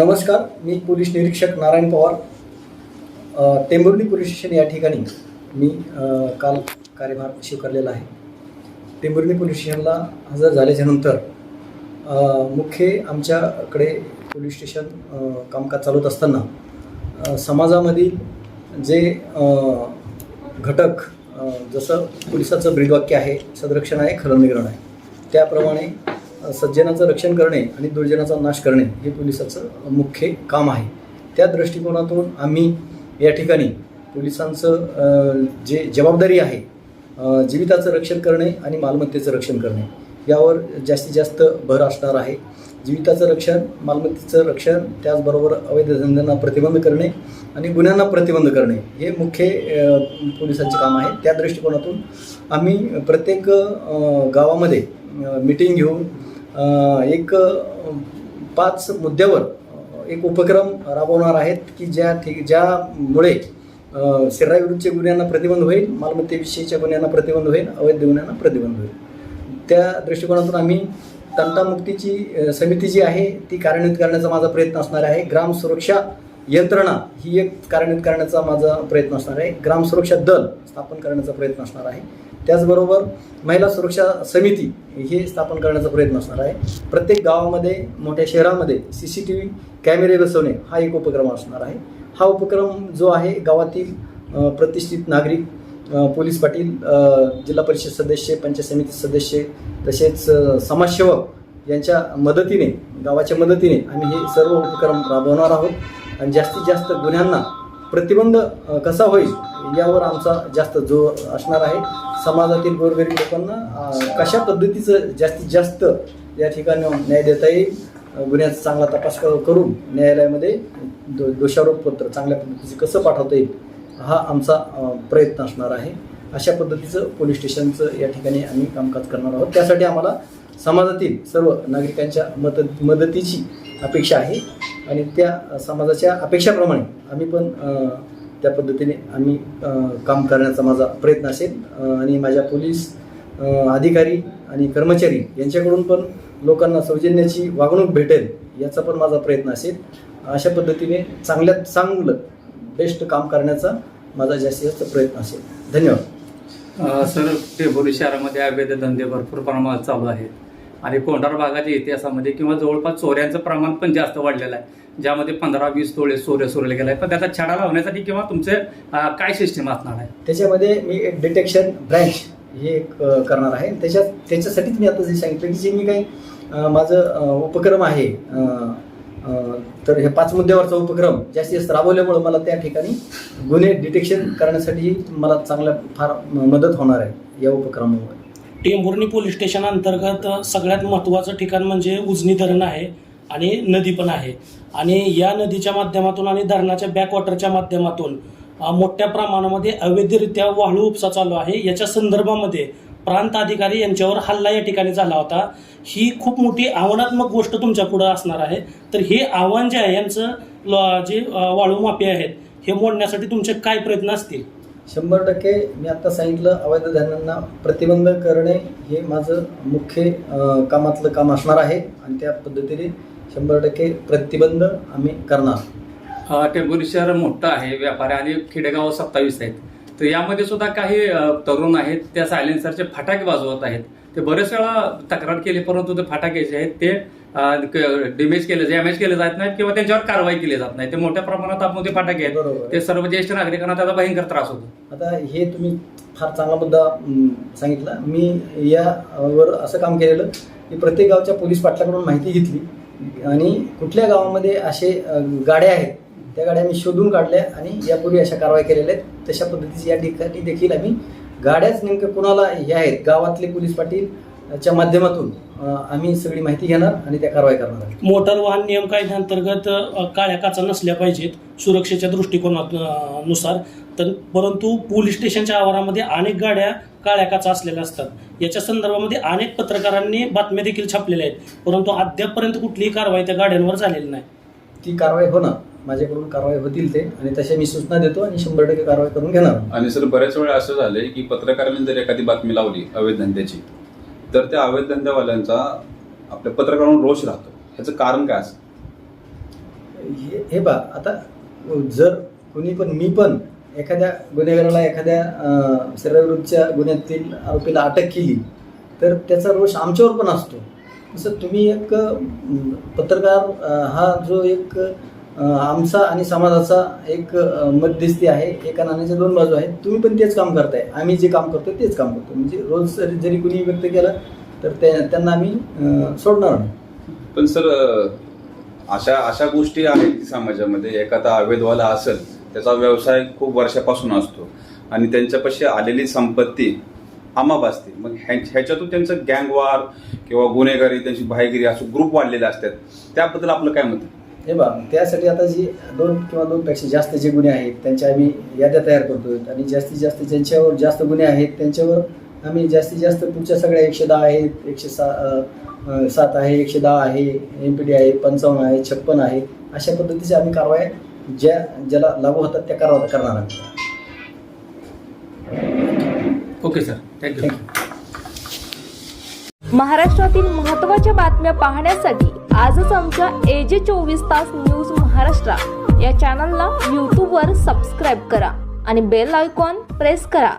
नमस्कार मी पोलीस निरीक्षक नारायण पवार. अ, टेंभुर्णी पोलीस स्टेशन या ठिकाणी मी काल कार्यभार स्वीकारलेला आहे. टेंभुर्णी पोलीस स्टेशनला हजर झाल्याच्यानंतर मुख्य आमच्याकडे पोलीस स्टेशन कामकाज चालवत असताना समाजामधील जे घटक जसं पोलिसाचं ब्रीदवाक्य आहे सदरक्षण आहे खलनिग्रहण आहे त्याप्रमाणे सज्जनाचं रक्षण करणे आणि दुर्जनाचा नाश करणे हे पोलिसाचं मुख्य काम आहे. त्या दृष्टिकोनातून आम्ही या ठिकाणी पोलिसांचं जे जबाबदारी आहे जीविताचं रक्षण करणे आणि मालमत्तेचं रक्षण करणे यावर जास्तीत जास्त भर असणार आहे. जीविताचं रक्षण मालमत्तेचं रक्षण त्याचबरोबर अवैध धंद्यांना प्रतिबंध करणे आणि गुन्ह्यांना प्रतिबंध करणे हे मुख्य पोलिसांचे काम आहे. त्या दृष्टिकोनातून आम्ही प्रत्येक गावामध्ये मिटिंग घेऊन एक पाच मुद्द्यावर एक उपक्रम राबवणार आहेत की ज्या ठिक ज्यामुळे अ, गुन्ह्यांना प्रतिबंध होईल मालमत्तेविषयीच्या गुन्ह्यांना प्रतिबंध होईल अवैध गुन्ह्यांना प्रतिबंध होईल. त्या दृष्टिकोनातून आम्ही तंटामुक्तीची समिती जी आहे ती कार्यान्वित करण्याचा माझा प्रयत्न असणार आहे. ग्राम सुरक्षा यंत्रणा ही एक कार्यान्वित करण्याचा माझा प्रयत्न असणार आहे. ग्राम सुरक्षा दल स्थापन करण्याचा प्रयत्न असणार आहे. त्याचबरोबर महिला सुरक्षा समिती हे स्थापन करण्याचा प्रयत्न असणार आहे. प्रत्येक गावामध्ये मोठ्या शहरामध्ये सी सी टी व्ही कॅमेरे बसवणे हा एक उपक्रम असणार आहे. हा उपक्रम जो आहे गावातील प्रतिष्ठित नागरिक पोलीस पाटील जिल्हा परिषद सदस्य पंचायत समिती सदस्य तसेच समाजसेवक यांच्या मदतीने गावाच्या मदतीने आम्ही हे सर्व उपक्रम राबवणार आहोत. आणि जास्तीत जास्त गुन्ह्यांना प्रतिबंध कसा होईल यावर आमचा जास्त जोर असणार आहे. समाजातील गोरगरीब लोकांना कशा पद्धतीचं जास्तीत जास्त या ठिकाणी न्याय देता येईल? गुन्ह्याचा चांगला तपास करून न्यायालयामध्ये दो दोषारोपपत्र चांगल्या पद्धतीचे कसं पाठवता येईल हा आमचा प्रयत्न असणार आहे. अशा पद्धतीचं पोलीस स्टेशनचं या ठिकाणी आम्ही कामकाज करणार आहोत. त्यासाठी आम्हाला समाजातील सर्व नागरिकांच्या मदत मदतीची अपेक्षा आहे. आणि त्या समाजाच्या अपेक्षाप्रमाणे आम्ही पण त्या पद्धतीने आम्ही काम करण्याचा माझा प्रयत्न असेल. आणि माझ्या पोलीस अधिकारी आणि कर्मचारी यांच्याकडून पण लोकांना सौजन्याची वागणूक भेटेल याचा पण माझा प्रयत्न असेल. अशा पद्धतीने चांगल्यात चांगलं बेस्ट काम करण्याचा माझा जास्तीत जास्त प्रयत्न असेल. धन्यवाद. सर टेंभुर्णी शहरामध्ये अवैध धंदे भरपूर प्रमाणात चालू आहेत. आणि कोंढार भागाच्या इतिहासामध्ये किंवा जवळपास चोऱ्यांचं प्रमाण पण जास्त वाढलेलं आहे. ज्यामध्ये पंधरा वीस तोळे चोऱ्या चोरले गेले आहेत. पण त्याचा छडा लावण्यासाठी किंवा तुमचे अ, काय सिस्टीम असणार आहे? त्याच्यामध्ये मी एक डिटेक्शन ब्रँच हे एक अ, करणार आहे. त्याच्यात त्याच्यासाठीच मी आता जे सांगितलं की जे मी काही अ, माझं अ, उपक्रम आहे अ, अ, तर हे पाच मुद्द्यावरचा उपक्रम जास्तीत जास्त राबवल्यामुळं मला त्या ठिकाणी गुन्हे डिटेक्शन करण्यासाठी मला चांगल्या फार मदत होणार आहे या उपक्रमामुळे. टेंभुर्णी पोलीस स्टेशन अंतर्गत सगळ्यात महत्त्वाचं ठिकाण म्हणजे उजनी धरण आहे. आणि नदी पण आहे. आणि या नदीच्या माध्यमातून आणि धरणाच्या बॅकवॉटरच्या माध्यमातून मोठ्या प्रमाणामध्ये अवैधरित्या वाळू उपसा चालू आहे. याच्या संदर्भामध्ये प्रांत अधिकारी यांच्यावर हल्ला या ठिकाणी झाला होता. ही खूप मोठी आव्हानात्मक गोष्ट तुमच्या पुढं असणार आहे. तर हे आव्हान जे आहे यांचं जे वाळू माफी आहेत हे मोडण्यासाठी तुमचे काय प्रयत्न असतील? शंभर टक्के मी आत्ता सांगितलं अवैध धंद्यांना प्रतिबंध करणे हे माझं मुख्य कामातलं काम असणार आहे. आणि त्या पद्धतीने शंभर टक्के प्रतिबंध आम्ही करणार. अ, टेंभुर्णी शहर मोठं आहे व्यापारी आणि खेडेगाव सत्तावीस आहेत. तर यामध्ये सुद्धा काही तरुण आहेत त्या सायलेन्सरचे फटाके वाजवत आहेत. ते बरेच वेळा तक्रार केली परंतु ते फटाके जे आहेत ते डिमेज केले डॅमेज केले जात नाहीत किंवा त्यांच्यावर कारवाई केली जात नाही. ते मोठ्या प्रमाणात आपण ते फटाके आहेत. ते सर्व ज्येष्ठ नागरिकांना त्याचा भयंकर त्रास होतो. आता हे तुम्ही फार चांगला मुद्दा सांगितला. मी यावर असं काम केलेलं की प्रत्येक गावच्या पोलीस पाटलाकडून माहिती घेतली. आणि कुठल्या गावामध्ये असे गाड्या आहेत त्या गाड्या मी शोधून काढल्या आणि यापूर्वी अशा कारवाई केलेल्या आहेत. तशा पद्धतीची या ठिकाणी देखील आम्ही गाड्याच नेमकं कोणाला हे आहेत गावातले पोलीस पाटील च्या माध्यमातून आम्ही सगळी माहिती घेणार आणि त्या कारवाई करणार आहोत. मोटार वाहन नियम कायद्याअंतर्गत काळ्या काचा नसल्या पाहिजेत सुरक्षेच्या दृष्टिकोनानुसार तर परंतु पोलीस स्टेशनच्या आवारामध्ये अनेक गाड्या काळ्या काचा असलेल्या असतात. याच्या संदर्भामध्ये अनेक पत्रकारांनी बातम्या देखील छापलेल्या आहेत. परंतु अद्यापपर्यंत कुठलीही कारवाई त्या गाड्यांवर झालेली नाही. ती कारवाई होणार माझ्याकडून कारवाई होतील ते. आणि तशा मी सूचना देतो आणि शंभर टक्के कारवाई करून घेणार. आणि सर बऱ्याच वेळा असं झालंय की पत्रकारांनी जर एखादी बातमी लावली अवैध धंद्याची तर त्या अवैध धंद्यावाल्यांचा आपल्या पत्रकारांवर रोष राहतो. ह्याचं कारण काय असं? हे हे बा आता जर कोणी पण मी पण एखाद्या गुन्हेगाराला एखाद्या शरीराविरुद्धच्या गुन्ह्यातील आरोपीला अटक केली तर त्याचा रोष आमच्यावर पण असतो. तसं तुम्ही एक पत्रकार हा जो एक आमचा आणि समाजाचा एक मध्यस्थी आहे एका नाण्याच्या दोन बाजू आहेत तुम्ही पण तेच काम करताय. आम्ही जे काम करतो तेच काम करतो म्हणजे रोज जरी जरी कुणी व्यक्त केलं तर त्या- त्यांना आम्ही सोडणार नाही. पण सर अशा अशा गोष्टी आहेत समाजामध्ये एखादा अवैधवाला असेल त्याचा व्यवसाय खूप वर्षापासून असतो. आणि त्यांच्यापाशी आलेली संपत्ती आमाब असते. मग ह्या- ह्याच्यातून त्यांचं गँगवार किंवा गुन्हेगारी त्यांची भाईगिरी असं ग्रुप वाढलेले असतात. त्याबद्दल आपलं काय मत हे बा त्यासाठी आता जी दोन किंवा दोनपेक्षा जास्त जे गुन्हे आहेत त्यांच्या आम्ही याद्या तयार करतो आणि जास्तीत जास्त ज्यांच्यावर जास्त गुन्हे आहेत त्यांच्यावर आम्ही जास्तीत जास्त पुढच्या सगळ्या एकशे दहा आहेत एकशे सा सात आहे एकशे दहा आहे एम पी डी आहे पंचावन्न आहे छप्पन आहे अशा पद्धतीचे आम्ही कारवाया ज्या ज्याला लागू होतात त्या कारवा करणार आहोत. ओके सर थँक्यू महाराष्ट्रातील महत्त्वाच्या बातम्या पाहण्यासाठी आजच आमच्या एजे चोवीस तास न्यूज महाराष्ट्र या चॅनलला यूट्यूबवर सबस्क्राईब करा आणि बेल आयकॉन प्रेस करा.